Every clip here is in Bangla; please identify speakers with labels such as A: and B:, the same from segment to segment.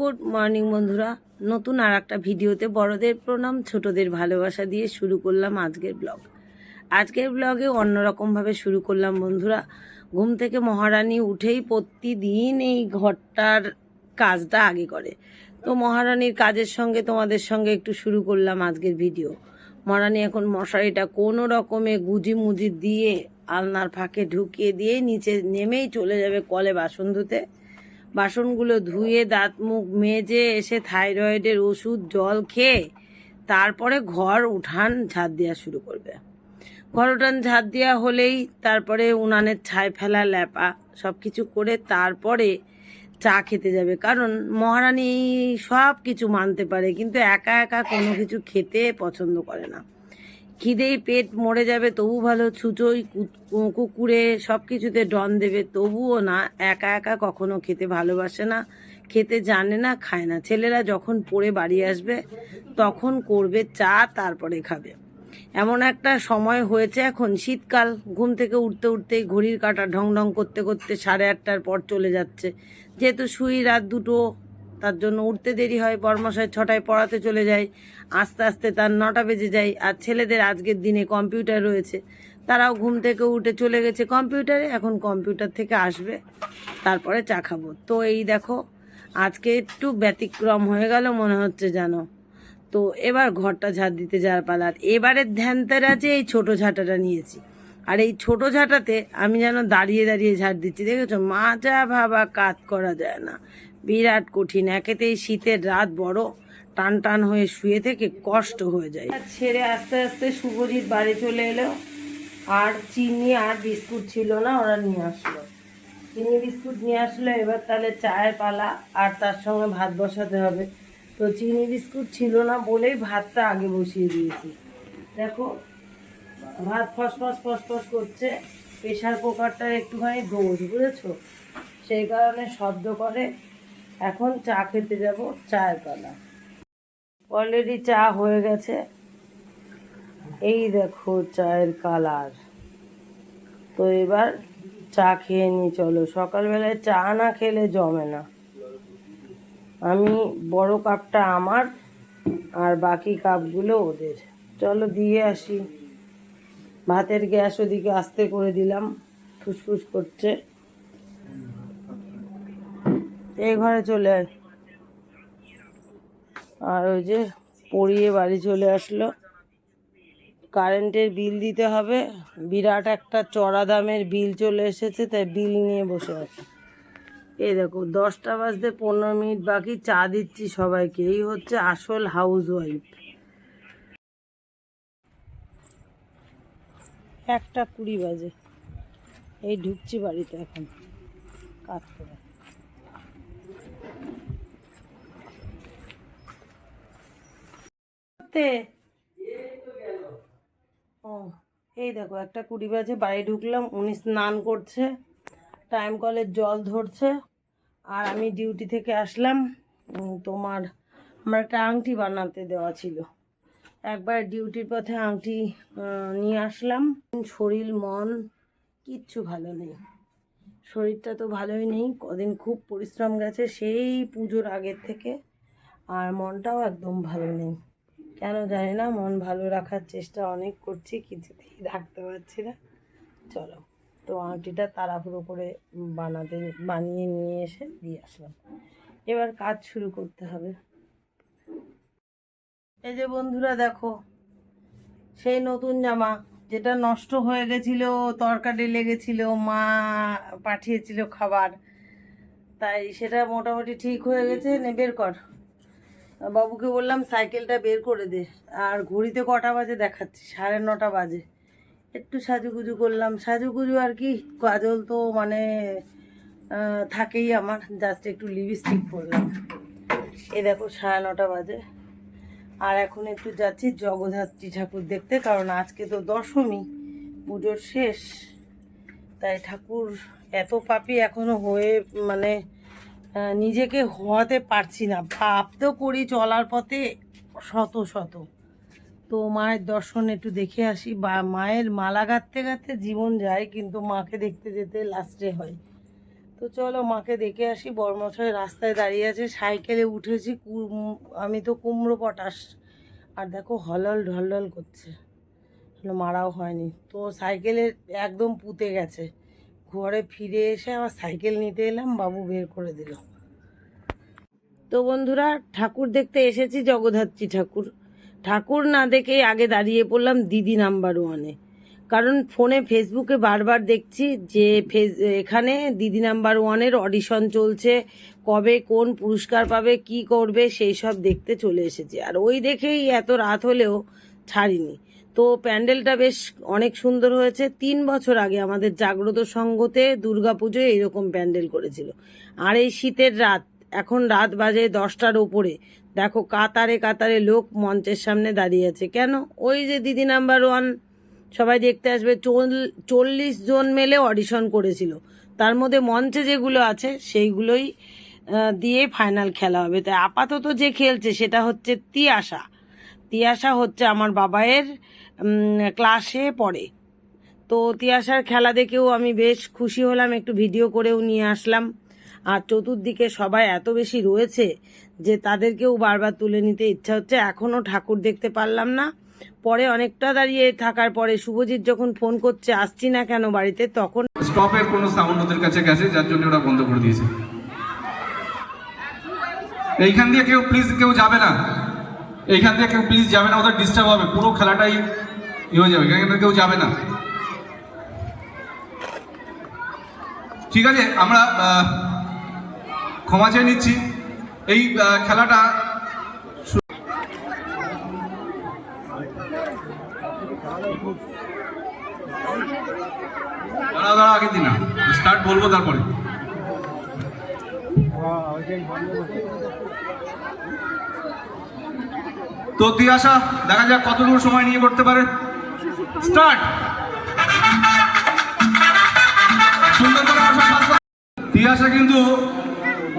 A: গুড মর্নিং বন্ধুরা। নতুন আর একটা ভিডিওতে বড়দের প্রণাম, ছোটদের ভালোবাসা দিয়ে শুরু করলাম আজকের ব্লগ। আজকের ব্লগে অন্যরকমভাবে শুরু করলাম বন্ধুরা। ঘুম থেকে মহারানী উঠেই প্রতিদিন এই ঘরটার কাজটা আগে করে। তো মহারানীর কাজের সঙ্গে তোমাদের সঙ্গে একটু শুরু করলাম আজকের ভিডিও। মহারানী এখন মশারিটা কোনো রকমে গুজি মুজি দিয়ে আলনার ফাঁকে ঢুকিয়ে দিয়ে নিচে নেমেই চলে যাবে কলে বাসন ধুতে। বাসনগুলো ধুয়ে দাঁত, মুখ মেজে এসে থাইরয়েডের ওষুধ, জল খেয়ে তারপরে ঘর উঠান ঝাড় দেওয়া শুরু করবে। ঘর উঠান ঝাড় দেওয়া হলেই তারপরে উনানের ছাই ফেলা, ল্যাপা সব কিছু করে তারপরে চা খেতে যাবে। কারণ মহারানী সব কিছু মানতে পারে, কিন্তু একা একা কোনো কিছু খেতে পছন্দ করে না। খিদেই পেট মরে যাবে, তবু ভালো ছুচোই কুকুরে সব কিছুতে ডন দেবে, তবুও না, একা একা কখনো খেতে ভালোবাসে না, খেতে জানে না, খায় না। ছেলেরা যখন পড়ে বাড়ি আসবে, তখন করবে চা, তারপরে খাবে। এমন একটা সময় হয়েছে এখন, শীতকাল, ঘুম থেকে উঠতে উঠতেই ঘড়ির কাটা ঢং ঢং করতে করতে সাড়ে আটটার পর চলে যাচ্ছে। যেহেতু শুই রাত দুটো তার জন্য উঠতে দেরি হয়, বর্মশাই ছটায় পড়াতে চলে যায়, আস্তে আস্তে তার নটা বেজে যায় আর ছেলেদের আজকের দিনে কম্পিউটার রয়েছে। তারাও ঘুম থেকে উঠে চলে গেছে কম্পিউটারে, এখন কম্পিউটার থেকে আসবে, তারপরে চা খাব। তো এই দেখো, আজকে একটু ব্যতিক্রম হয়ে গেল মনে হচ্ছে জানো তো এবার ঘরটা ঝাড় দিতে যাওয়ার পালার এবারের ধ্যানতার আছে এই ছোট ঝাঁটাটা নিয়েছি। আর এই ছোট ঝাঁটাতে আমি যেন দাঁড়িয়ে দাঁড়িয়ে ঝাড় দিচ্ছি, দেখেছ? মাজা ভাবা কাজ করা যায় না। বিরাট কঠিন। একেতেই শীতের রাত বড়। টান টান হয়ে শুয়ে থেকে কষ্ট হয়ে যায়। ছেড়ে আস্তে আস্তে শুভজিৎ বাড়ি চলে এলো। আর চিনি আর বিস্কুট ছিল না, ওরা নিয়ে আসলো। চিনি, বিস্কুট নিয়ে আসলো, এবার তাহলে চায়ের পালা আর তার সঙ্গে ভাত বসাতে হবে। তো চিনি, বিস্কুট ছিল না বলেই ভাতটা আগে বসিয়ে দিয়েছি। দেখো, ভাত ফসফস ফসফস করছে। প্রেশার কুকারটা একটুখানি দোষ বুঝেছ? সেই কারণে শব্দ করে। এখন চা খেতে যাব, চায়ের পালা। অলরেডি চা হয়ে গেছে। এই দেখো চায়ের কালার। তো এবার চা খেয়ে নি চলো। সকালবেলায় চা না খেলে জমে না। আমি বড় কাপটা আমার আর বাকি কাপগুলো ওদের। চলো দিয়ে আসি। ভাতের গ্যাস ওদিকে আস্তে করে দিলাম। ফুসফুস করছে। এই ঘরে চলে আয়। আর ওই যে পড়িয়ে বাড়ি চলে আসলো। কারেন্টের বিল দিতে হবে। বিরাট একটা চড়া দামের বিল চলে এসেছে, তাই বিল নিয়ে বসে আছে। এই দেখো, দশটা বাজতে পনেরো মিনিট বাকি, চা দিচ্ছি সবাইকে। এই হচ্ছে আসল হাউস ওয়াইফ একটা কুড়ি বাজে। এই ঢুকছি বাড়িতে এখন। কাজ করে। তে ও, এই দেখো, একটা কুড়ি বাজে বাড়ি ঢুকলাম, উনি স্নান করছে টাইম কলের জল ধরছে, আর আমি ডিউটি থেকে আসলাম তোমার, আমার একটা আংটি বানাতে দেওয়া ছিল। একবার ডিউটির পথে আংটি নিয়ে আসলাম। শরীর, মন কিচ্ছু ভালো নেই। শরীরটা তো ভালোই নেই, কদিন খুব পরিশ্রম গেছে, সেই পুজোর আগের থেকে, আর মনটাও একদম ভালো নেই। কেন জানি না, মন ভালো রাখার চেষ্টা অনেক করছি কিছুতেই রাখতে পারছি না। চলো, তো আংটিটা তাড়াহুড়ো করে বানাতে, বানিয়ে নিয়ে এসে দিয়ে আসলাম। এবার কাজ শুরু করতে হবে। এই যে বন্ধুরা দেখো, সেই নতুন জামা যেটা নষ্ট হয়ে গেছিল, তরকারি লেগেছিল, মা পাঠিয়েছিল খাবার, তাই সেটা মোটামুটি ঠিক হয়ে গেছে, নে বের কর। বাবুকে বললাম, সাইকেলটা বের করে দে। আর ঘড়িতে কটা বাজে দেখাচ্ছি, সাড়ে নটা বাজে। একটু সাজুগুজু করলাম। সাজুগুজু আর কি, কাজল তো মানে থাকেই আমার। জাস্ট একটু লিপস্টিক পরলাম। এ দেখো, সাড়ে নটা বাজে। আর এখন একটু যাচ্ছি জগদ্ধাত্রী ঠাকুর দেখতে, কারণ আজকে তো দশমী, পুজোর শেষ। তাই ঠাকুর এত পাপি এখনও হয়ে মানে নিজেকে হওয়াতে পারছি না। পাপ তো করি চলার পথে শত শত। তো মায়ের দর্শন একটু দেখে আসি। বা, মায়ের মালা গাঁথতে গাঁথতে জীবন যায়, কিন্তু মাকে দেখতে যেতে লাস্টে হয়। তো চলো মাকে দেখে আসি। বড়মশাই রাস্তায় দাঁড়িয়ে আছে। সাইকেলে উঠেছি। আমি তো কুমড়ো পটাশ। আর দেখো হলল ঢলঢল করছে। মারাও হয়নি। তো সাইকেলে একদম পুঁতে গেছে। ঘরে ফিরে এসে আবার সাইকেল নিতে এলাম, বাবু বের করে দিল। তো বন্ধুরা, ঠাকুর দেখতে এসেছি জগদ্ধাত্রী ঠাকুর। ঠাকুর না দেখেই আগে দাঁড়িয়ে পড়লাম দিদি নাম্বার ওয়ানে কারণ ফোনে ফেসবুকে বারবার দেখছি যে ফেস এখানে দিদি নাম্বার ওয়ানের অডিশন চলছে, কবে কোন পুরস্কার পাবে, কি করবে, সেই সব দেখতে চলে এসেছি। আর ওই দেখেই এত রাত হলেও ছাড়িনি। তো প্যান্ডেলটা বেশ অনেক সুন্দর হয়েছে। তিন বছর আগে আমাদের জাগ্রত সংঘতে দুর্গাপুজোয় এইরকম প্যান্ডেল করেছিল। আর এই শীতের রাত, এখন রাত বাজে দশটার ওপরে। দেখো, কাতারে কাতারে লোক মঞ্চের সামনে দাঁড়িয়ে আছে। কেন? ওই যে দিদি নাম্বার ওয়ান, সবাই দেখতে আসবে, চল- চল্লিশ জন মেলে অডিশন করেছিল। তার মধ্যে মঞ্চে যেগুলো আছে, সেইগুলোই দিয়ে ফাইনাল খেলা হবে। তাই আপাতত যে খেলছে, সেটা হচ্ছে তিয়াশা। তিয়াশা হচ্ছে আমার বাবায়ের ক্লাসে পড়ে। তো তিয়াশার খেলা দেখেও আমি বেশ খুশি হলাম, একটু ভিডিও করেও নিয়ে আসলাম। আর চতুর্দিকে সবাই এত বেশি রয়েছে যে তাদেরকেও বারবার তুলে নিতে ইচ্ছা হচ্ছে। এখনও ঠাকুর দেখতে পারলাম না। পরে অনেকটা দাঁড়িয়ে থাকার পরে শুভজিৎ যখন ফোন করছে, আসছি না কেন বাড়িতে? তখন
B: স্টপের কোনো সাউন্ড ওদের কাছে গেছে, যার জন্য ওরা বন্ধ করে দিয়েছে। এইখান দিয়ে কেউ প্লিজ কেউ যাবে না। এইখান থেকে কেউ প্লিজ যাবে না, ওদের ডিস্টার্ব হবে। পুরো খেলাটাই ই হয়ে যাবে, এখানে কেউ যাবে না। ঠিক আছে, আমরা ক্ষমা চেয়ে নিচ্ছি। এই খেলাটা দাঁড়া দাঁড়া আগের দিন না। স্টার্ট বলব তারপরে। তো তিয়াশা দেখা যাক কতদূর সময় নিয়ে করতে পারে। স্টার্ট সুন্দর করে পাস কিন্তু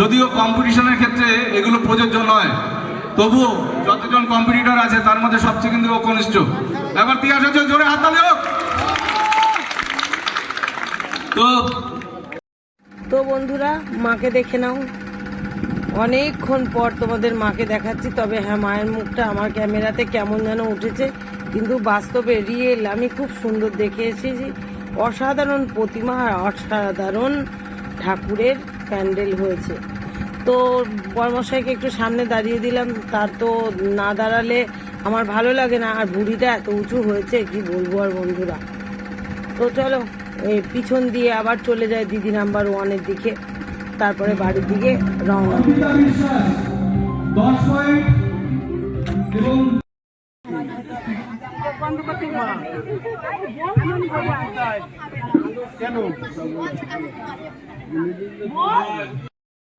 B: যদিও কম্পিটিশনের ক্ষেত্রে এগুলো প্রযোজ্য নয়, তবুও যতজন কম্পিটিটর আছে, তার মধ্যে সবচেয়ে কিন্তু ও কনিষ্ঠ। এবার তিয়াশা চল জোরে হাত তালি হোক! তো
A: তো বন্ধুরা, মাকে দেখে নাও। অনেকক্ষণ পর তোমাদের মাকে দেখাচ্ছি। তবে হ্যাঁ মায়ের মুখটা আমার ক্যামেরাতে কেমন যেন উঠেছে। কিন্তু বাস্তবে রিয়েল আমি খুব সুন্দর দেখে এসেছি। অসাধারণ প্রতিমা আর অসাধারণ ঠাকুরের প্যান্ডেল হয়েছে। তো বর্মশাইকে একটু সামনে দাঁড়িয়ে দিলাম। তার তো না দাঁড়ালে আমার ভালো লাগে না। আর বুড়িটা এত উঁচু হয়েছে, কি বলব আর বন্ধুরা। তো চলো পিছন দিয়ে আবার চলে যায় দিদি নাম্বার ওয়ানের দিকে। তারপরে বাড়ির দিকে রওনা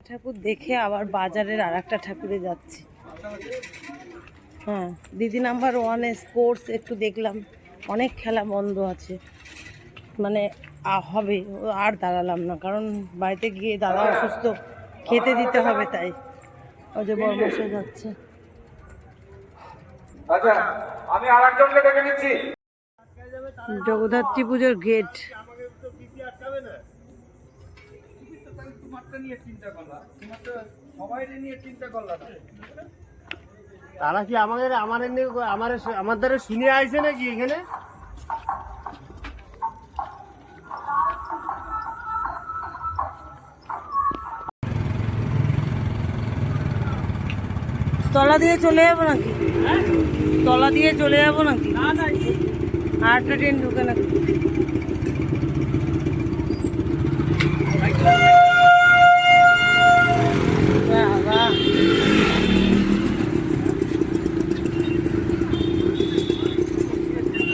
A: ঠাকুর দেখে আবার বাজারের আর একটা ঠাকুরে যাচ্ছি। হ্যাঁ দিদি নাম্বার ওয়ানে স্পোর্টস একটু দেখলাম। অনেক খেলা বন্ধ আছে। মানে হবে ও আর দাঁড়ালাম না কারণ বাড়িতে গিয়ে দাদা অসুস্থ খেতে দিতে হবে তাই। ওই যে বড় বসে যাচ্ছে।
B: আচ্ছা আমি আর ডেকে নিচ্ছি।
A: জগদ্ধাত্রী পুজোর গেট।
C: তারা কি আমাদের আমার এমনি আমার আমার দ্বারা শুনে আইছে নাকি এখানে?
A: তলা দিয়ে চলে যাব নাকি? তলা দিয়ে চলে যাব নাকি? আর একটা ট্রেন ঢুকে নাকি?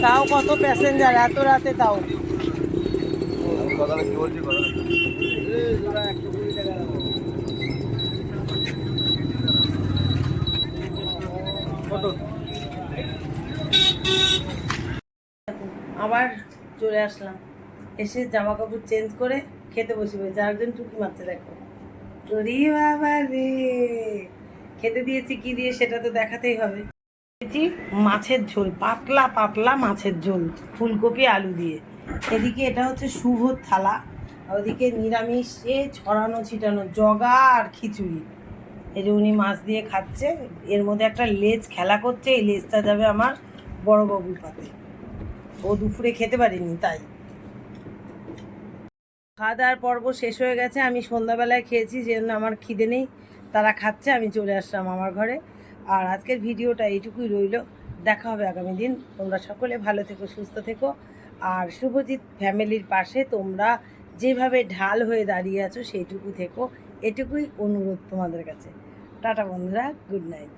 A: তাও কত প্যাসেঞ্জার এত রাতে তাও। আবার চলে আসলাম। এসে জামা কাপড় চেঞ্জ করে খেতে বসে পড়েছে আরেকজন টুকি মারতে দেখো। তোরি বাবা রে! খেতে দিয়েছি, কি দিয়ে সেটা তো দেখাতেই হবে। মাছের ঝোল, পাতলা পাতলা মাছের ঝোল, ফুলকপি, আলু দিয়ে। এদিকে এটা হচ্ছে শুভ থালা ওদিকে নিরামিষে ছড়ানো ছিটানো জগা আর খিচুড়ি। এই যে উনি মাছ দিয়ে খাচ্ছে, এর মধ্যে একটা লেজ খেলা করছে, এই লেজটা যাবে আমার বড় বাবুর পাতে। ও দুপুরে খেতে পারিনি, তাই। খাওয়া দাওয়ার পর্ব শেষ হয়ে গেছে, আমি সন্ধ্যাবেলায় খেয়েছি যে আমার খিদে নেই, তারা খাচ্ছে, আমি চলে আসলাম আমার ঘরে। আর আজকের ভিডিওটা এইটুকুই রইল, দেখা হবে আগামী দিন। তোমরা সকলে ভালো থেকো, সুস্থ থেকো। আর শুভজিৎ ফ্যামিলির পাশে তোমরা যেভাবে ঢাল হয়ে দাঁড়িয়ে আছো, সেইটুকু থেকো। এটুকুই অনুরোধ তোমাদের কাছে। টাটা বন্ধুরা গুড নাইট।